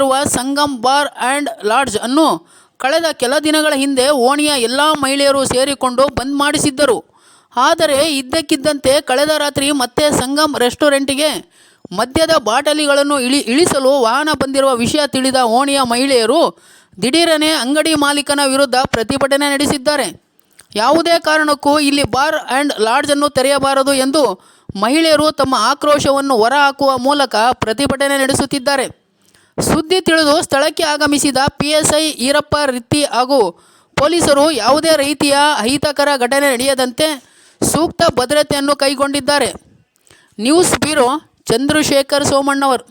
ಇರುವ Sangam bar and lodge ಅನ್ನು ಕಳೆದ ಕೆಲ ದಿನಗಳ ಹಿಂದೆ ಓಣಿಯ ಎಲ್ಲ ಮಹಿಳೆಯರು ಸೇರಿಕೊಂಡು ಬಂದ್ ಮಾಡಿಸಿದ್ದರು. ಆದರೆ ಇದ್ದಕ್ಕಿದ್ದಂತೆ ಕಳೆದ ರಾತ್ರಿ ಮತ್ತೆ ಸಂಗಮ್ ರೆಸ್ಟೋರೆಂಟಿಗೆ ಮದ್ಯದ ಬಾಟಲಿಗಳನ್ನು ಇಳಿ ಇಳಿಸಲು ವಾಹನ ಬಂದಿರುವ ವಿಷಯ ತಿಳಿದ ಓಣಿಯ ಮಹಿಳೆಯರು ದಿಢೀರನೆ ಅಂಗಡಿ ಮಾಲೀಕನ ವಿರುದ್ಧ ಪ್ರತಿಭಟನೆ ನಡೆಸಿದ್ದಾರೆ. ಯಾವುದೇ ಕಾರಣಕ್ಕೂ ಇಲ್ಲಿ ಬಾರ್ ಆ್ಯಂಡ್ ಲಾಡ್ಜನ್ನು ತೆರೆಯಬಾರದು ಎಂದು ಮಹಿಳೆಯರು ತಮ್ಮ ಆಕ್ರೋಶವನ್ನು ಹೊರಹಾಕುವ ಮೂಲಕ ಪ್ರತಿಭಟನೆ ನಡೆಸುತ್ತಿದ್ದಾರೆ. ಸುದ್ದಿ ತಿಳಿದು ಸ್ಥಳಕ್ಕೆ ಆಗಮಿಸಿದ ಪಿಎಸ್ಐ ಈರಪ್ಪ ರಿತ್ತಿ ಹಾಗೂ ಪೊಲೀಸರು ಯಾವುದೇ ರೀತಿಯ ಅಹಿತಕರ ಘಟನೆ ನಡೆಯದಂತೆ ಸೂಕ್ತ ಭದ್ರತೆಯನ್ನು ಕೈಗೊಂಡಿದ್ದಾರೆ. ನ್ಯೂಸ್ ಬ್ಯೂರೋ ಚಂದ್ರಶೇಖರ್ ಸೋಮಣ್ಣವರ್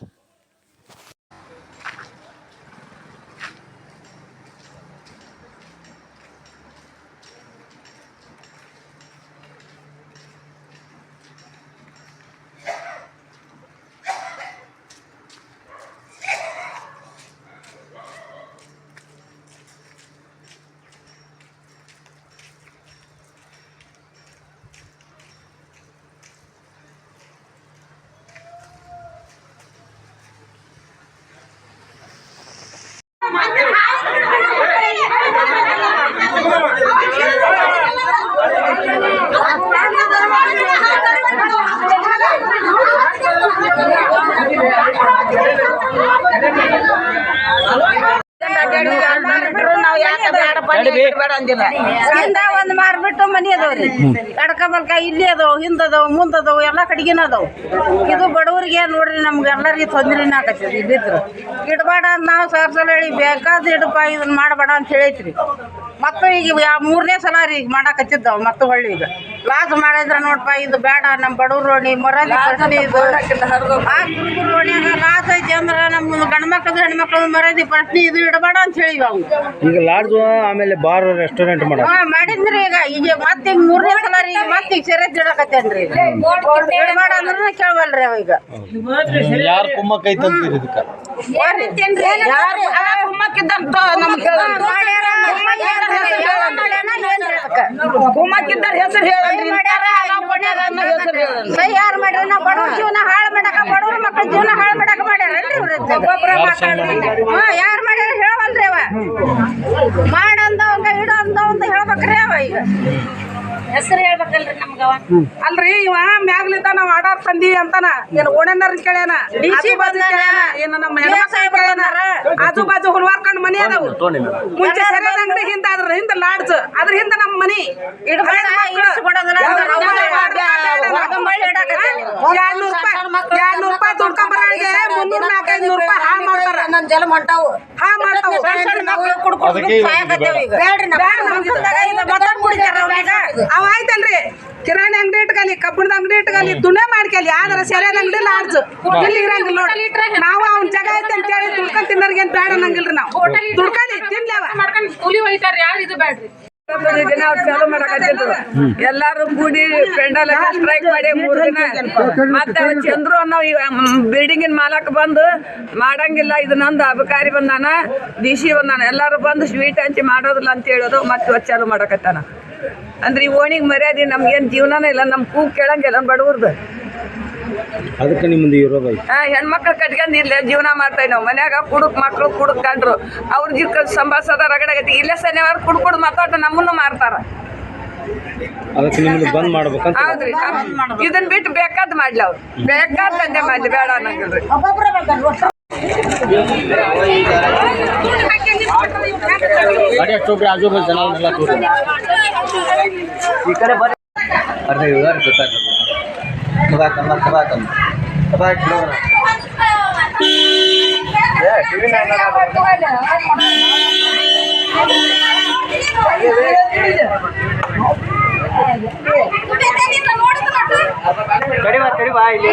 ಹಿಂದ ಒಂದ್ ಮಾರ್ಬಿಟ್ಟು ಮನಿ ಅದಾವ್ರಿ ಎಡಕ ಬಲ್ಕ ಇಲ್ಲಿ ಅದಾವ ಹಿಂದ ಅದಾವ ಮುಂದ ಅದಾವ ಎಲ್ಲಾ ಕಡೆಗಿನ ಅದಾವ. ಇದು ಬಡವರಿಗೆ ನೋಡ್ರಿ ನಮ್ಗೆ ಎಲ್ಲರಿಗೆ ತೊಂದ್ರೆನ ಆಕತ್ತಿ ಇಲ್ಲಿದ್ರು ಇಡಬೇಡ ಅಂತ ನಾವು ಸರ್ ಸಲ ಹೇಳಿ ಬೇಕಾದ ಇಡಪ್ಪ ಇದನ್ನ ಮಾಡಬೇಡ ಅಂತ ಹೇಳೈತ್ರಿ. ಮತ್ತು ಈಗ ಮೂರನೇ ಸಲ ರೀ ಈಗ ಮಾಡಾಕತ್ತಿದ್ದವು ಮತ್ತೆ ಹೊಳ್ಳಿ ಈಗ. ಲಾಸ್ ಮಾಡಿದ್ರ ನೋಡ್ಪ ಇದು ಬೇಡ ನಮ್ಮ ಬಡವ್ರ ರೋಣಿ ಮೊರಾಲಿ ಪ್ರಶ್ನೆ ಇದು. ಆ ಗುರುಗುರು ರೋಣಿಯಾಗ ಲಾಸ್ ಐತಿ ಅಂದ್ರೆ ನಮ್ಮ ಗಂಡ್ಮಕ್ಳದ್ದು ಹೆಣ್ಮಕ್ಳದ್ದು ಮರದಿ ಪ್ರಶ್ನೆ ಇದು ಇಡಬೇಡ ಅಂತ ಹೇಳಿ ಅವು ಈಗ ಲಾಡ್ಜ್ ಆಮೇಲೆ ಬಾರ್ ರೆಸ್ಟೋರೆಂಟ್ ಮಾಡ ಹಾಂ ಮಾಡಿದ್ರಿ ಈಗ. ಈಗ ಮತ್ತೆ ಈಗ ಮೂರನೇ ಸಲ ರೀ ಈಗ ಮತ್ತೆ ಈಗ ಸೆರೆ ತಿಳಕತ್ತೇನ್ರಿ ಈಗ. ಇಡಬೇಡ ಅಂದ್ರೆ ಕೇಳವಲ್ರಿ ಅವ ಈಗ. ಯಾರು ಕುಮ್ಮಕ್ ಐತಂತೀರಿ ಇದಕ್ಕ? ಯಾರು ಕುಮ್ಮಕ್ಕಿದ್ದಂತ ಕುಮ್ಮಕ್ಕಿದ್ದಾರ ಹೆಸರು ಯಾರು ಮಾಡ್ಯಾರ? ನಾವು ಬಡವ್ರ ಜೀವನ ಹಾಳು ಮಾಡಕ ಬಡವ್ರ ಮಕ್ಕಳ ಜೀವನ ಹಾಳು ಮಾಡಕ ಮಾಡ್ಯಾರಲ್ರಿ ಹಾ ಯಾರು ಮಾಡ್ಯಾರ ಹೇಳವಲ್ರಿ ಅವ. ಮಾಡಂದವಂಗ ಇಡಂದವಂತ ಹೇಳ್ಬೇಕ್ರಿ ಅವ ಈಗ. ಹೆಸರು ಹೇಳ್ಬೇಕಲ್ರಿ ನಮ್ಗವ ಅಲ್ರಿ ಇವ ಮ್ಯಾಗ್ಲಿಂದ ನಾವ್ ಆರ್ಡರ್ ತಂದೀವಿ ಅಂತಾನ. ಏನ್ ಓಣೆನರ್ ಕೇಳ್ಯಾನ? ಡಿಸಿ ಬಾಜು ಕೇಳ್ಯಾನ? ಏನ ನಮ್ಮ ಹೆಣ್ಮಕ್ಳು ಕೇಳ್ಯಾನ? ಆಜು ಬಾಜು ಹುಲ್ವಾರ್ಕೊಂಡ್ ಮನಿ ಅದಾವು. ಮುಂಚೆ ಸರಿಯಾದ ಅಂಗಡಿ ಹಿಂದ ಅದ್ರ ಹಿಂದ ಲಾಡ್ಜ್ ಅದ್ರ ಹಿಂದ ನಮ್ಮ ಮನಿ. ಎರಡ್ನೂರ್ ರೂಪಾಯಿ ಎರಡ್ನೂರ್ ರೂಪಾಯಿ ದುಡ್ಕೊಂಬರೋರಿಗೆ ಮುನ್ನೂರ್ ನಾಲ್ಕೈದು ನೂರ್ ರೂಪಾಯಿ ಹಾಳು ಮಾಡ್ತಾರ. ನನ್ನ ಜಲ ಹೊಂಟಾವು. ಹಾ ಮಾಡ್ತಾವ. ಬೇಡ್ರಿ ಸಣ್ಣ ಅವ ಆಯ್ತಲ್ರಿ. ಕಿರಾಣಿ ಅಂಗಡಿ ಇಟ್ಕಲಿ ಕಬ್ಬಣದ ಅಂಗಡಿ ಇಟ್ಕಲಿ ದುಣೆ ಮಾಡ್ಕಲಿ ಆದ್ರೆ ಸರಿಯಾದ ಅಂಗಡಿ ಲಾಡ್ಜ್. ಇಲ್ಲಿ ಇರಂಗಿಲ್ಲ ನೋಡಿ. ನಾವು ಅವ್ನ ಜಾಗ ಐತೆ ಅಂತ ಹೇಳಿ ದುಡ್ಕೊಂಡ್ ತಿನ್ನೋರ್ಗೆ ಏನ್ ಬೇಡ ಅನ್ನಂಗಿಲ್ರಿ ನಾವು. ದುಡ್ಕಲಿ ತಿನ್ಲಿ ಅವ. ಮಾಡ್ಕೊಂಡು ಕೂಲಿ ಒಯ್ತಾರ ಯಾರು ಇದು ಬೇಡ್ರಿ ದಿನ ಅವ್ರು ಚಾಲು ಮಾಡಕತ್ತಿದ್ರು ಎಲ್ಲಾರು ಕೂಡಿ ಪೆಂಡಲ್ ಸ್ಟ್ರೈಕ್ ಮಾಡಿ ಮೂರು ದಿನ. ಮತ್ತೆ ಚಂದ್ರು ಅನ್ನೋ ಬಿಲ್ಡಿಂಗಿನ ಮಾಲಕ್ ಬಂದು ಮಾಡಂಗಿಲ್ಲ ಇದು ನಂದು ಅಬಕಾರಿ ಬಂದಾನ ಡಿ ಸಿ ಬಂದಾನ ಎಲ್ಲಾರು ಬಂದು ಸ್ವೀಟ್ ಹಂಚಿ ಮಾಡೋದಿಲ್ಲ ಅಂತ ಹೇಳೋದು ಮತ್ತೆ ಚಾಲು ಮಾಡಕತ್ತಾನ ಅಂದ್ರೆ ಈ ಓಣಿಗೆ ಮರ್ಯಾದೆ ನಮ್ಗೇನು ಜೀವನನೇ ಇಲ್ಲ ನಮ್ಮ ಕೂ ಕೇಳಂಗಿಲ್ಲ ಬಡವ್ರದ್ದು ಅದಕ್ಕೆ ನಿಮ್ಮದು ಇರೋದು ಹೆಣ್ಮಕ್ಳು ಕಟ್ಕೊಂಡ್ ಇಲ್ಲೇ ಜೀವನ ಮಾಡ್ತಾ ನಾವು. ಮನ್ಯಾಗ ಕುಡುಕ್ ಮಕ್ಳು ಕುಡುಕ್ ಕಂಡ್ರು ಅವ್ರ ಜೀವ ಸಂಭಾಸದ ರಗಡಗತಿ ಇಲ್ಲೇ ಶನಿವಾರ ಕುಡ್ಕುಡ್ ಮಾತಾಡ ನಮ್ಮನ್ನು ಮಾರ್ತಾರ. ಅದಕ್ಕೆ ನಿಮ್ಗೆ ಬಂದ್ ಮಾಡ್ಬೇಕಂತ ಹೌದ್ರಿ ಇದನ್ ಬಿಟ್ಟು ಬೇಕಾದ್ ಮಾಡ್ಲಿ ಅವ್ರು. ಬೇಕಾದ್ ತಂದೆ ಮಾಡ್ಲಿ ಬೇಡ ಅನ್ನಂಗಿಲ್ರಿ. ಗಾಡಿ ಅಷ್ಟೊಬ್ರಿ ಆಜು ಬಾಜು ಜನ ಎಲ್ಲ ಕೂತ್ರು. ಈ ಕಡೆ ಬರ್ರಿ ಅರ್ಧ ಇವ್ರು ಗೊತ್ತಾಗ್ತದೆ ತಬಾಕಮ್ಮ ತಬಾಕಮ್ಮ ತಬಾಕ್ ಬಿಡೋಣ ಏ ಟಿವಿ ಕಡಿಮೆ ಕಡಿಮೆ ಇಲ್ಲಿ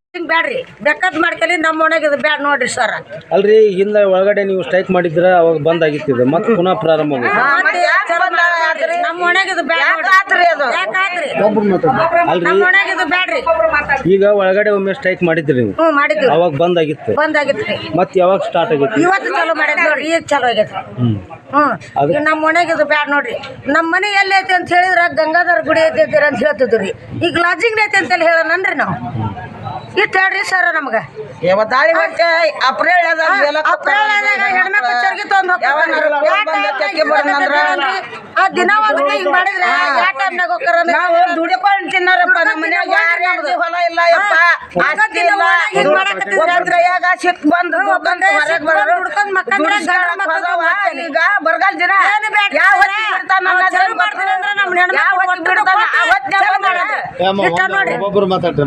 ಬ್ಯಾಡ್ರಿ. ಬೇಕಾದ್ ಮಾಡ್ಕಲಿ ನಮ್ಮ ಒಣಗಿ ಇದು ಬ್ಯಾಡ್ ನೋಡ್ರಿ ಸರ್. ಅಲ್ರಿ ಹಿಂದೆ ಒಳಗಡೆ ನೀವು ಸ್ಟ್ರೈಕ್ ಮಾಡಿದ್ರ ಅವಾಗ ಬಂದ್ ಆಗಿತ್ತಿದೆ. ಮತ್ತೆ ಪುನಃ ಪ್ರಾರಂಭ ಆಗುತ್ತೆ ನಮ್ಮ ಒಣಗಿ ಇದು ಬ್ಯಾಡ್ ಯಾಕಾತ್ರಿ ಅದು? ಯಾಕಾತ್ರಿ ಅಲ್ರಿ ನಮ್ಮ ಒಣಗಿ ಇದು ಬ್ಯಾಡ್ರಿ. ಈಗ ಒಳಗಡೆ ಒಮ್ಮೆ ಸ್ಟ್ರೈಕ್ ಮಾಡಿದ್ರಿ ನೀವು. ಹ್ಞೂ ಮಾಡಿದ್ವಿ. ಅವಾಗ ಬಂದ್ ಆಗಿತ್ತು. ಮತ್ತೆ ಯಾವಾಗ ಸ್ಟಾರ್ಟ್ ಆಗಿತ್ತು ಇವತ್ತು ಚಲೋ ಮಾಡಿದ್ರಿ ಮಾಡೈತಿ ನೋಡ್ರಿ ಈಗ ಚಲೋ ಆಗೈತಿ ಹ್ಮ್. ಹ್ಞೂ ನಮ್ಮ ಮನೆಗೆ ಇದು ಬ್ಯಾಡ ನೋಡ್ರಿ. ನಮ್ಮ ಮನೆ ಎಲ್ಲಿ ಐತಿ ಅಂತ ಹೇಳಿದ್ರ ಗಂಗಾಧರ ಗುಡಿ ಐತಿ ಅಂತೀರ ಅಂತ ಹೇಳ್ತಿದ್ರಿ ಈಗ ಲಾಜಿಂಗ್ ಐತಿ ಅಂತ ಹೇಳೋಣನ್ರಿ ನಾವು. ಇಟ್ಟು ಹೇಳ್ರಿ ಸರ್ ಯಾವ ದಾಳಿ ಹೊಟ್ಟೆ ಅಪ್ರೇಲ್ ಹೆಣ್ಮಕ್ಳು ಚರ್ಗಿ ಆ ದಿನ ಒಂದಕ್ಕೆ ಹಿಂಗ್ ಮಾಡಿದ್ರೆ ಯಾವ ಟೈಮ್ನಾಗ ಹೋಗ್ತಾರ ನಾವು ದುಡಿಕೊಂಡು ತಿನ್ನಾರಪ್ಪ ನಮ್ಮ ಮನ್ಯಾಗ ಯಾರು ಹೊಲ ಇಲ್ಲ ಯಪ್ಪ. ಕೈಯಾಗ ಸಿಕ್ ಬಂದು ಹೊರಗೆ ಬರೋರು ಹುಡ್ಕೊಂಡ್ ಮಕ್ಕಳು. ಈಗ ಬರಗಾಲ ದಿನ. ಯಾವ ನಮ್ಮ ಹೆಣ್ಮಕ್ಳು ಒಬ್ಬೊಬ್ರು ಮಾತಾಡ್ರಿ.